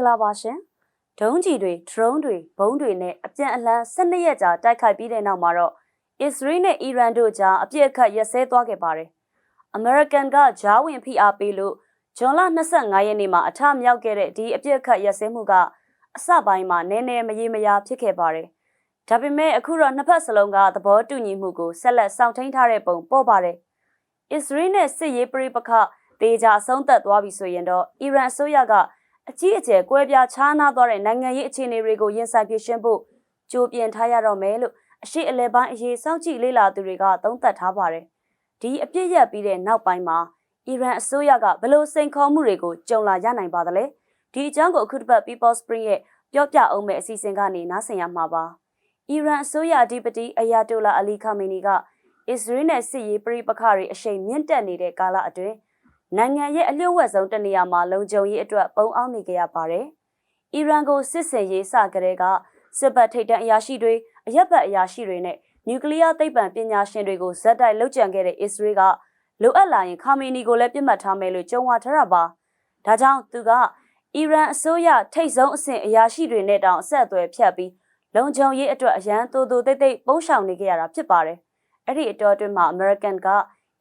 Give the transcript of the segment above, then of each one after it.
္ဂလာပါရှင်ဒုံးကြီးတွေဒရုန်းတွေဘုံးတွေနဲ့အပြန်အလှန်12ရက်ကြာတိုက်ခိုက်ပြီးတဲ့နောက်မှာတော့အစ္စရေးနဲ့အီရန်တို့ကြားအပြစ်အခတ်ရက်စဲသွားခဲ့ပါတယ်အမေရိကန်ကဂျားဝင်ဖိအားပေးလို့ဂျွန်လ25ရက်နေ့မှာအထမြောက်ခဲ့တဲ့ဒီအပြစ်အခတ်ရက်စဲမှုကအစပိုင်းမှာနည်းနည်းမရေမရာဖြစ်ခဲ့ပါတယ်ဒါပေမဲ့အခုတော့နှစ်ဖက်စလုံးကသဘောတူညီမှုကိုဆက်လက်စောင့်ထိန်ထားတဲ့ပုံပေါ်ပါတယ်အစ္စရေးနဲ့စစ်ရေးပရိပခတေချာဆုံးသက်သွားပြီဆိုရင်တော့အီရန်အစိုးရက အကြီးအကျယ်ကွဲပြားခြားနားသွားတဲ့နိုင်ငံရေးအခြေအနေတွေကိုရင်ဆိုင်ဖြစ်ရှင်းဖို့ကြိုးပြင်ထားရတော့မယ်လို့အရှိအလဲပိုင်းအရေးစောင့်ကြည့်လေ့လာသူတွေကသုံးသပ်ထားပါတယ်။ဒီအပြစ်ရက်ပြီးတဲ့နောက်ပိုင်းမှာအီရန်အစိုးရကဘလို့စိန်ခေါ်မှုတွေကိုကြုံလာရနိုင်ပါသလဲ။ဒီအကြောင်းကိုအခုတစ်ပတ် People Spring ရဲ့ပြောပြအောင်မယ့်အစီအစဉ်ကနေနားဆင်ရမှာပါ။အီရန်အစိုးရအဓိပတိအယာတိုလာအလီခါမီနီကအစ္စရေးနဲ့စစ်ရေးပဋိပက္ခတွေအရှိန်မြင့်တက်နေတဲ့ကာလအတွင်း နိုင်ငံရဲ့အလျှို့ဝှက်ဆုံးတနေရာမှာလုံခြုံရေးအတွက်ပုံအောင်နေကြရပါတယ်။အီရန်ကိုစစ်စင်ရေးစကြတဲ့ကစစ်ဘက်ထိပ်တန်းအရာရှိတွေအရက်ဘက်အရာရှိတွေနဲ့နျူကလ িয়ার သိပ္ပံပညာရှင်တွေကိုဇက်တိုက်လှုပ်ကြံခဲ့တဲ့အစ္စရေးကလိုအပ်လာရင်ခါမီနီကိုလည်းပြစ်မှတ်ထားမယ်လို့ကြုံဝါထားတာပါ။ဒါကြောင့်သူကအီရန်အစိုးရထိတ်ဆုံးအဆင့်အရာရှိတွေနဲ့တောင်အဆက်အသွယ်ဖြတ်ပြီးလုံခြုံရေးအတွက်အရန်တိုးတိုးတိတ်တိတ်ပုံရှောင်နေကြရတာဖြစ်ပါတယ်။အဲ့ဒီအတော်အတွင်းမှာ American က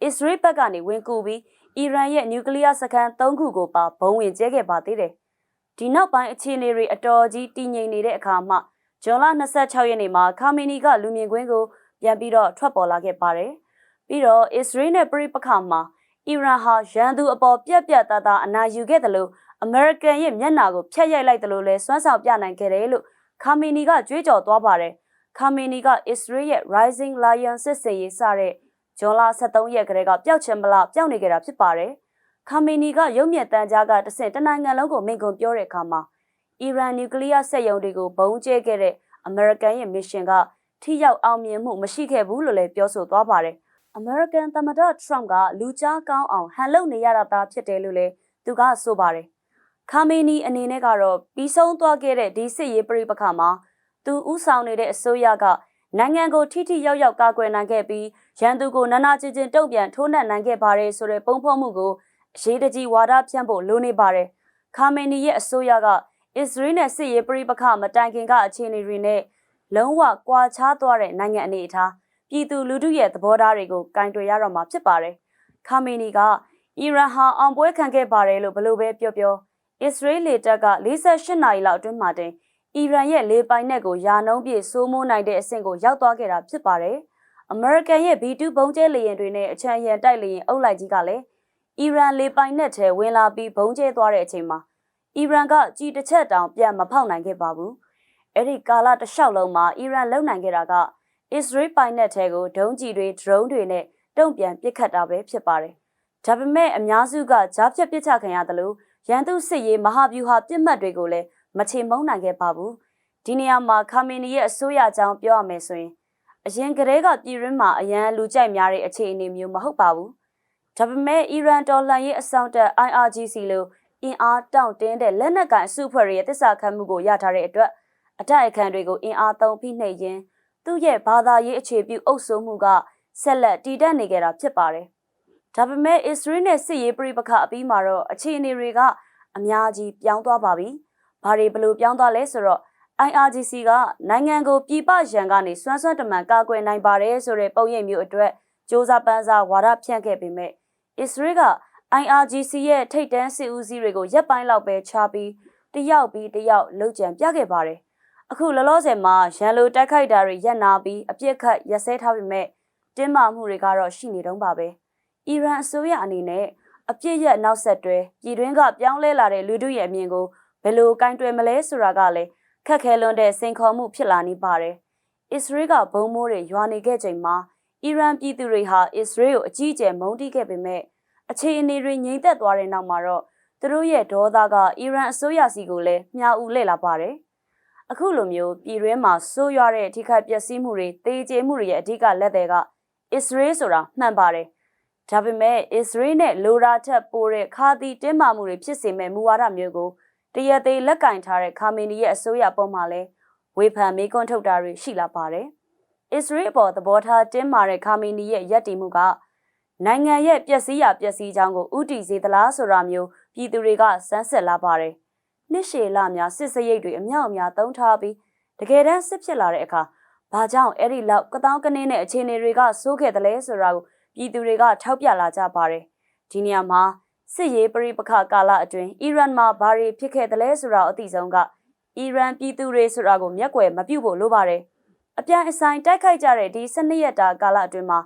အစ္စရေးဘက်ကနေဝင်ကူပြီး အီရန်ရဲ့နျူကလ িয়ার စခန်း၃ခုကိုပါဘုံဝင်ကျဲခဲ့ပါသေးတယ်။ဒီနောက်ပိုင်းအခြေအနေတွေအတော်ကြီးတည်ငြိမ်နေတဲ့အခါမှဇွန်လ26ရက်နေ့မှာခါမီနီကလူမြင်ကွင်းကိုပြန်ပြီးတော့ထွက်ပေါ်လာခဲ့ပါတယ်။ပြီးတော့အစ္စရေးနဲ့ပရိပခါမှာအီရန်ဟာရန်သူအပေါ်ပြက်ပြက်သားသားအနာယူခဲ့တယ်လို့အမေရိကန်ရဲ့မျက်နှာကိုဖျက်ရိုက်လိုက်တယ်လို့လည်းစွမ်းဆောင်ပြနိုင်ခဲ့တယ်လို့ခါမီနီကကြွေးကြော်သွားပါတယ်။ခါမီနီကအစ္စရေးရဲ့ Rising Lion စစ်စေးရေးစတဲ့ ဂျွန်လ23ရက်ကလေးကပျောက်ချင်မလားပျောက်နေကြတာဖြစ်ပါတယ်။ခါမီနီကရုပ်မြက်တန်ကြားကတဆင့်တနိုင်ငံလုံးကိုမိန့်ခွန်းပြောတဲ့အခါမှာအီရန်နျူကလ িয়ার စက်ရုံတွေကိုဘုံကျဲခဲ့တဲ့အမေရိကန်ရဲ့မစ်ရှင်ကထိရောက်အောင်မြင်မှုမရှိခဲ့ဘူးလို့လည်းပြောဆိုသွားပါတယ်။ American သမ္မတ Trump ကလူကြားကောင်းအောင်ဟန်လုပ်နေရတာသားဖြစ်တယ်လို့လည်းသူကဆိုပါတယ်။ခါမီနီအနေနဲ့ကတော့ပြီးဆုံးသွားခဲ့တဲ့ဒီစစ်ရေးပြိပခါမှာသူဥဆောင်နေတဲ့အစိုးရကနိုင်ငံကိုထိထိရောက်ရောက်ကာကွယ်နိုင်ခဲ့ပြီး ရန်သူကိုနာနာကျင်ကျင်တုံ့ပြန်ထိုးနှက်နိုင်ခဲ့ပါတယ်ဆိုတဲ့ပုံဖော်မှုကိုအရေးတကြီးဝါဒဖြန့်ဖို့လိုနေပါတယ်။ခါမေနီရဲ့အစိုးရကအစ္စရေးနဲ့စစ်ရေးပဋိပက္ခမတိုင်ခင်ကအခြေအနေတွေနဲ့လုံးဝကွာခြားသွားတဲ့နိုင်ငံအနေအထားပြည်သူလူထုရဲ့သဘောထားတွေကိုကင်တွယ်ရတော့မှာဖြစ်ပါတယ်။ခါမေနီကအီရန်ဟာအောင်ပွဲခံခဲ့ပါတယ်လို့ဘလို့ပဲပြောပြောအစ္စရေးလေတပ်က48နာရီလောက်အတွင်းမှာတင်အီရန်ရဲ့လေပိုင်နက်ကိုယာနှုံးပြည့်စိုးမိုးနိုင်တဲ့အဆင့်ကိုရောက်သွားခဲ့တာဖြစ်ပါတယ်။ အမေရိကန်ရဲ့ B2 ဘုံကျဲလေယာဉ်တွေနဲ့အချမ်းရံတိုက်လေယာဉ်အုပ်လိုက်ကြီးကလည်းအီရန်လေပိုင်နက်ထဲဝင်လာပြီးဘုံကျဲသွားတဲ့အချိန်မှာအီရန်ကကြည်တစ်ချက်တောင်ပြန်မဖောက်နိုင်ခဲ့ပါဘူး။အဲ့ဒီကာလတစ်လျှောက်လုံးမှာအီရန်လုံနိုင်ခဲ့တာကအစ္စရေးပိုင်နက်ထဲကိုဒုံးကျည်တွေဒရုန်းတွေနဲ့တုံ့ပြန်ပစ်ခတ်တာပဲဖြစ်ပါတယ်။ဒါပေမဲ့အများစုကကြားဖြတ်ပစ်ချခံရတယ်လို့ရန်သူစစ်ရေးမဟာဗျူဟာပြစ်မှတ်တွေကိုလည်းမချေမုန်းနိုင်ခဲ့ပါဘူးဒီနေရာမှာခါမင်နီရဲ့အစိုးရအကြောင်းပြောရမယ်ဆိုရင် အရင်ကတည်းကပြည်ရင်းမှာအရန်လူကြိုက်များတဲ့အခြေအနေမျိုးမဟုတ်ပါဘူးဒါပေမဲ့အီရန်တော်လှန်ရေးအဆောင်တက် IRGC လို့အင်အားတောင့်တင်းတဲ့လက်နက်ကိုင်အစုအဖွဲ့ရဲ့တစ္ဆာခံမှုကိုရထားတဲ့အတွက်အတိုက်အခံတွေကိုအင်အားသုံးဖိနှိပ်ရင်းသူ့ရဲ့ဘာသာရေးအခြေပြုအုပ်စိုးမှုကဆက်လက်တည်တတ်နေကြတာဖြစ်ပါတယ်။ဒါပေမဲ့အစ္စရေးနဲ့စစ်ရေးပြိပခအပြီးမှာတော့အခြေအနေတွေကအများကြီးပြောင်းသွားပါပြီ။ဘာတွေဘလို့ပြောင်းသွားလဲဆိုတော့ IRGC ကနိုင်ငံကိုပြည်ပရန်ကနေစွမ်းစွမ်းတမန်ကာကွယ်နိုင်ပါတယ်ဆိုတဲ့ပုံရိပ်မျိုးအတွက်စ조사ပန်းစားဝါဒဖြန့်ခဲ့ပေမဲ့အစ္စရေးက IRGC ရဲ့ထိတ်တန်းစစ်ဦးစီးတွေကိုရပ်ပိုင်းလောက်ပဲချပြီးတယောက်ပြီးတယောက်လှုပ်ကြံပြခဲ့ပါတယ်။အခုလောလောဆယ်မှာရန်လိုတိုက်ခိုက်တာတွေရပ်နာပြီးအပြစ်ခတ်ရက်စဲထားပေမဲ့တင်းမာမှုတွေကတော့ရှိနေတုံးပါပဲ။အီရန်အစိုးရအနေနဲ့အပြစ်ရက်နောက်ဆက်တွဲပြည်တွင်းကပြောင်းလဲလာတဲ့လူတို့ရဲ့အမြင်ကိုဘယ်လိုကင်တွယ်မလဲဆိုတာကလည်း ခက်ခဲလွန်းတဲ့စိန်ခေါ်မှုဖြစ်လာနေပါတယ်။အစ္စရေးကဘုံမိုးတွေရွာနေခဲ့ချိန်မှာအီရန်ပြည်သူတွေဟာအစ္စရေးကိုအကြီးအကျယ်မုန်းတီးခဲ့ပေမဲ့အခြေအနေတွေငြိမ်သက်သွားတဲ့နောက်မှာတော့သူတို့ရဲ့ဒေါသကအီရန်အစိုးရစီကိုလည်းမြှာဦးလှည့်လာပါတယ်။အခုလိုမျိုးပြည်တွင်းမှာဆိုးရွားတဲ့ထိခိုက်ပျက်စီးမှုတွေတေးကျေမှုတွေရဲ့အဓိကလက်တွေကအစ္စရေးဆိုတာမှန်ပါတယ်။ဒါပေမဲ့အစ္စရေးနဲ့လိုရာထက်ပိုတဲ့ခါတီတင်းမာမှုတွေဖြစ်စေမဲ့မူဝါဒမျိုးကို တရသေးလက်ကင်ထားတဲ့ခါမီနီရဲ့အစိုးရပုံမှာလဲဝေဖန်မေးခွန်းထုတ်တာတွေရှိလာပါတယ်။အစ္စရေးအပေါ်သဘောထားတင်းမာတဲ့ခါမီနီရဲ့ရည်တည်မှုကနိုင်ငံရဲ့ပျက်စီးရပျက်စီးကြောင်းကိုဥတီစေသလားဆိုတာမျိုးပြည်သူတွေကစမ်းစစ်လာပါတယ်။နှစ်ရှည်လများစစ်စရိတ်တွေအမြောက်အများသုံးထားပြီးတကယ်တမ်းစစ်ဖြစ်လာတဲ့အခါဘာကြောင့်အဲ့ဒီလောက်ကတောင်းကနေနဲ့အခြေအနေတွေကစိုးခဲ့တယ်လဲဆိုတာကိုပြည်သူတွေကထောက်ပြလာကြပါတယ်ဒီနေရာမှာ စစ်ရေးပရိပခကာလအတွင်းအီရန်မှာဘာတွေဖြစ်ခဲ့တယ်လဲဆိုတာအသိဆုံးကအီရန်ပြည်သူတွေဆိုတာကိုမျက်ကွယ်မပြုတ်ဖို့လိုပါတယ်အပြန်အဆိုင်တိုက်ခိုက်ကြတဲ့ဒီ12ရက်တာကာလအတွင်းမှာ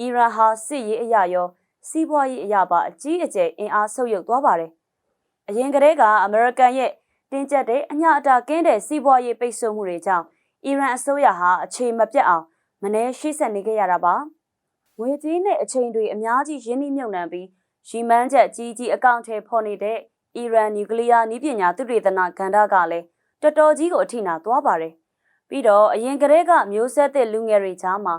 အီရန်ဟာစစ်ရေးအရာရောစီးပွားရေးအရာပါအကြီးအကျယ်အင်အားဆုပ်ယုပ်သွားပါတယ်။အရင်ကတည်းကအမေရိကန်ရဲ့တင်းကျပ်တဲ့အညအတာကင်းတဲ့စီးပွားရေးပိတ်ဆို့မှုတွေကြောင့်အီရန်အစိုးရဟာအခြေမပြတ်အောင်မနှဲရှိဆက်နေခဲ့ရတာပါ။ငွေကြေးနဲ့အချိန်တွေအများကြီးရင်းနှီးမြှုပ်နှံပြီး ရီမန်းချက်ကြီးကြီးအကောင့်ထဲဖော်နေတဲ့အီရန်နျူကလ িয়ার နည်းပညာသုတေသနကဏ္ဍကလည်းတော်တော်ကြီးကိုအထိနာသွားပါတယ်။ပြီးတော့အရင်ကတည်းကမျိုးဆက်သစ်လူငယ်တွေကြားမှာ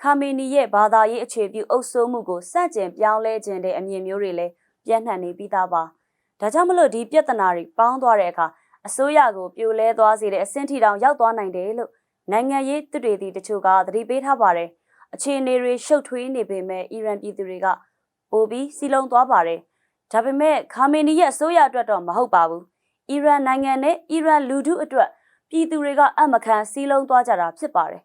ခါမီနီရဲ့ဘာသာရေးအခြေပြုအုပ်စိုးမှုကိုစန့်ကျင်ပြောင်းလဲခြင်းတဲ့အမြင်မျိုးတွေလည်းပြန့်နှံ့နေပြီးသားပါ။ဒါကြောင့်မလို့ဒီပြဿနာတွေပေါင်းသွားတဲ့အခါအစိုးရကိုပြိုလဲသွားစေတဲ့အဆင့်ထိတောင်ရောက်သွားနိုင်တယ်လို့နိုင်ငံရေးသူတွေတချို့ကသတိပေးထားပါတယ်။အခြေအနေတွေရှုပ်ထွေးနေပေမဲ့အီရန်ပြည်သူတွေက ပိုပြီးစီလုံးသွားပါတယ်။ဒါပေမဲ့ခါမီနီရဲ့အစိုးရအတွက်တော့မဟုတ်ပါဘူး။အီရန်နိုင်ငံနဲ့အီရန်လူထုအတွက်ပြည်သူတွေကအမခံစီလုံးသွားကြတာဖြစ်ပါတယ်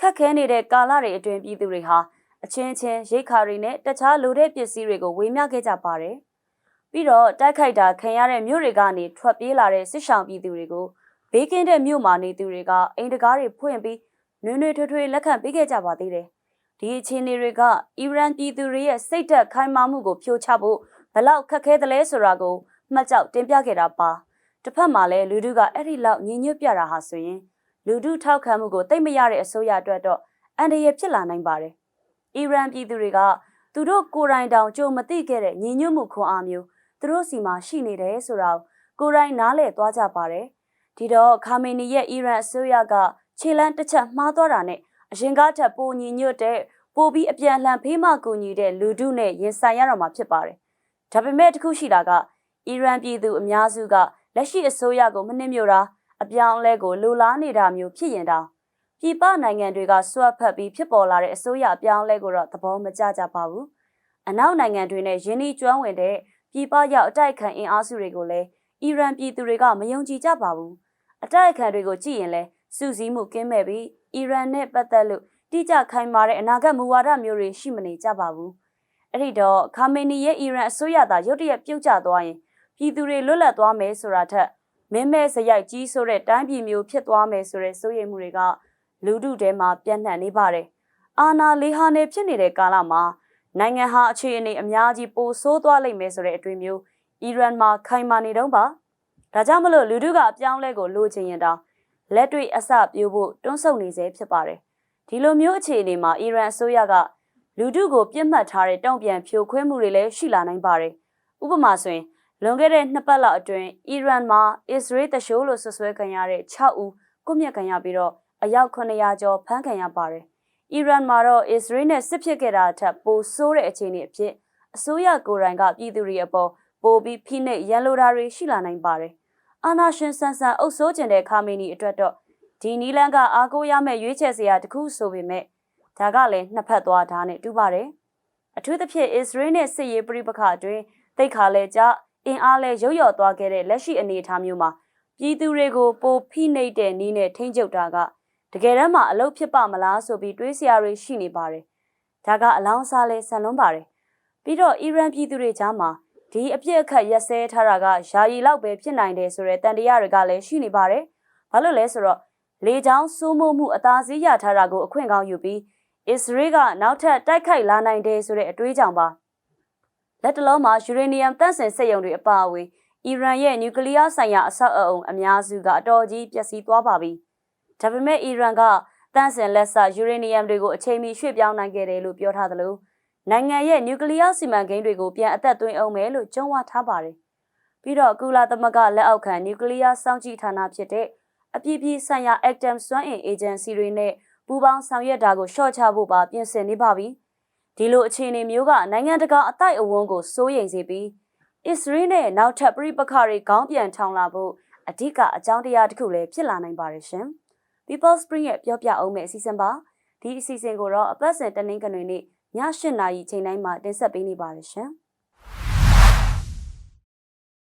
ခက်ခဲနေတဲ့ကာလတွေအတွင်းပြည်သူတွေဟာအချင်းချင်းရိတ်ခါတွေနဲ့တခြားလိုတဲ့ပစ္စည်းတွေကိုဝေမျှခဲ့ကြပါတယ်။ပြီးတော့တိုက်ခိုက်တာခံရတဲ့မြို့တွေကနေထွက်ပြေးလာတဲ့စစ်ဆောင်ပြည်သူတွေကိုဘေးကင်းတဲ့မြို့မှာနေသူတွေကအိမ်တကားတွေဖွင့်ပြီးနွေနွေထွေးထွေးလက်ခံပေးခဲ့ကြပါသေးတယ်။ ဒီအခြေအနေတွေကအီရန်ပြည်သူတွေရဲ့စိတ်သက်ခိုင်မာမှုကိုဖြိုချဖို့ဘလောက်ခက်ခဲသလဲဆိုတာကိုမှတ်ကြောက်တင်ပြခဲ့တာပါ။တစ်ဖက်မှာလည်းလူတို့ကအဲ့ဒီလောက်ညင်ညွတ်ပြတာဟာဆိုရင်လူထုထောက်ခံမှုကိုသိမ့်မရတဲ့အစိုးရအတွက်တော့အန္တရာယ်ဖြစ်လာနိုင်ပါတယ်။အီရန်ပြည်သူတွေကသူတို့ကိုယ်တိုင်တောင်ကြုံမသိခဲ့တဲ့ညီညွတ်မှုခွန်အားမျိုးသူတို့စီမှာရှိနေတယ်ဆိုတာကိုယ်တိုင်နားလည်သွားကြပါတယ်။ဒီတော့ခါမီနီရဲ့အီရန်အစိုးရကခြေလန်းတစ်ချက်မှားသွားတာနဲ့ အရင်ကထက်ပိုညီညွတ်တဲ့ပိုပြီးအပြန်အလှန်ဖေးမကူညီတဲ့လူထုနဲ့ရင်ဆိုင်ရတော့မှာဖြစ်ပါတယ်။ဒါပေမဲ့တခုရှိတာကအီရန်ပြည်သူအများစုကလက်ရှိအစိုးရကိုမနှိမ့်မြို့တာအပြောင်းအလဲကိုလိုလားနေတာမျိုးဖြစ်ရင်တောင်ပြည်ပနိုင်ငံတွေကစွတ်ဖက်ပြီးဖြစ်ပေါ်လာတဲ့အစိုးရအပြောင်းအလဲကိုတော့သဘောမကျကြပါဘူး။အနောက်နိုင်ငံတွေနဲ့ယင်းဤကျွမ်းဝင်တဲ့ပြည်ပရောက်အတိုက်ခံအင်အားစုတွေကိုလည်းအီရန်ပြည်သူတွေကမယုံကြည်ကြပါဘူး။အတိုက်ခံတွေကိုကြည့်ရင်လည်း စူးစီးမှုကင်းမဲ့ပြီးအီရန်နဲ့ပတ်သက်လို့တိကျခိုင်မာတဲ့အနာဂတ်မူဝါဒမျိုးတွေရှိမနေကြပါဘူး။အဲ့ဒီတော့ခါမေနီရဲ့အီရန်အစိုးရသားရုတ်တရက်ပြုတ်ကျသွားရင်ပြည်သူတွေလွတ်လပ်သွားမယ်ဆိုတာထက်မင်းမဲစရိုက်ကြီးဆိုတဲ့တိုင်းပြည်မျိုးဖြစ်သွားမယ်ဆိုတဲ့စိုးရိမ်မှုတွေကလူထုထဲမှာပြန့်နှံ့နေပါတယ်။အာနာလေးဟာနေဖြစ်နေတဲ့ကာလမှာနိုင်ငံဟာအခြေအနေအများကြီးပိုဆိုးသွားလိမ့်မယ်ဆိုတဲ့အတွေ့မျိုးအီရန်မှာခိုင်မာနေတော့ပါ။ဒါကြောင့်မလို့လူထုကအပြောင်းလဲကိုလိုချင်ရင်တောင် လက်တွေ့အစပြိုးဖို့တွန်းဆုတ်နေစေဖြစ်ပါတယ်။ဒီလိုမျိုးအခြေအနေမှာအီရန်အစိုးရကလူထုကိုပြစ်မှတ်ထားတဲ့တုံ့ပြန်ဖြိုခွင်းမှုတွေလည်းရှိလာနိုင်ပါတယ်။ဥပမာဆိုရင်လွန်ခဲ့တဲ့နှစ်ပတ်လောက်အတွင်းအီရန်မှာအစ္စရေးတရှိုးလို့ဆွဆွဲခံရတဲ့6ဦးကုမြက်ခံရပြီးတော့အယောက်900ကျော်ဖမ်းခံရပါတယ်။အီရန်မှာတော့အစ္စရေးနဲ့စစ်ဖြစ်ခဲ့တာထက်ပိုဆိုးတဲ့အခြေအနေအဖြစ်အစိုးရကိုယ်တိုင်ကပြည်သူတွေအပေါ်ပိုပြီးဖိနှိပ်ရန်လိုတာတွေရှိလာနိုင်ပါတယ်။ အာနာရှင်ဆန်ဆန်အုပ်စိုးကျင်တဲ့ခါမီနီအတွက်တော့ဒီနီလန်ကအားကိုးရမယ့်ရွေးချယ်စရာတခုဆိုပေမဲ့ဒါကလည်းနှစ်ဖက်သွားတာနဲ့တူပါတယ်။အထူးသဖြင့်အစ္စရေးနဲ့စစ်ရေးပြိပခအတွင်းတိတ်ခါလဲကြအင်အားလဲရုပ်ရော်သွားခဲ့တဲ့လက်ရှိအနေအထားမျိုးမှာပြည်သူတွေကိုပိုဖိနှိပ်တဲ့နည်းနဲ့ထိန်းချုပ်တာကတကယ်တမ်းမှာအလုပ်ဖြစ်ပါမလားဆိုပြီးတွေးစရာတွေရှိနေပါတယ်။ဒါကအလောင်းစားလဲဆန်လွန်းပါတယ်။ပြီးတော့အီရန်ပြည်သူတွေကြားမှာ ဒီအပြစ်အခတ်ရက်စဲထားတာကယာယီလောက်ပဲဖြစ်နိုင်တယ်ဆိုတဲ့တန်တရားတွေကလည်းရှိနေပါတယ်။ဘာလို့လဲဆိုတော့လေချောင်းစိုးမိုးမှုအသာစီးရထားတာကိုအခွင့်ကောင်းယူပြီးအစ္စရေးကနောက်ထပ်တိုက်ခိုက်လာနိုင်တယ်ဆိုတဲ့အတွေးကြောင့်ပါ။လက်တလုံးမှာယူရေနီယမ်တန့်စင်စက်ရုံတွေအပါအဝင်အီရန်ရဲ့နျူကလ িয়ার ဆိုင်ရာအဆောက်အအုံအများစုကအတော်ကြီးပျက်စီးသွားပါပြီ။ဒါပေမဲ့အီရန်ကတန့်စင်လက်စယူရေနီယမ်တွေကိုအချိန်မီရွှေ့ပြောင်းနိုင်ခဲ့တယ်လို့ပြောထားသလို နိုင်ငံရဲ့နျူကလ িয়ার စီမံကိန်းတွေကိုပြန်အသက်သွင်းအောင်မယ်လို့ကြုံဝါထားပါတယ်။ပြီးတော့ကုလသမဂ္ဂလက်အောက်ခံနျူကလ িয়ার စောင့်ကြည့်ဌာနဖြစ်တဲ့အပြည်ပြည်ဆိုင်ရာ Atom စွမ်းအင် Agency တွေနဲ့ပူးပေါင်းဆောင်ရွက်တာကိုရှော့ချဖို့ပါပြင်ဆင်နေပါပြီ။ဒီလိုအခြေအနေမျိုးကနိုင်ငံတကာအတိုက်အဝန်းကိုစိုးရိမ်စေပြီးအစ္စရေးနဲ့နောက်ထပ်ပြိပခါတွေခေါင်းပြန်ထောင်လာဖို့အဓိကအကြောင်းတရားတစ်ခုလည်းဖြစ်လာနိုင်ပါတယ်ရှင်။ People Spring ရဲ့ပြောပြအောင်မယ့်အစီအစဉ်ပါဒီအစီအစဉ်ကိုတော့အပတ်စဉ်တနင်္ဂနွေနေ့ည ၈နာရီချိန်တိုင်းမှာတင်ဆက်ပေးနေပါတယ်ရှင်။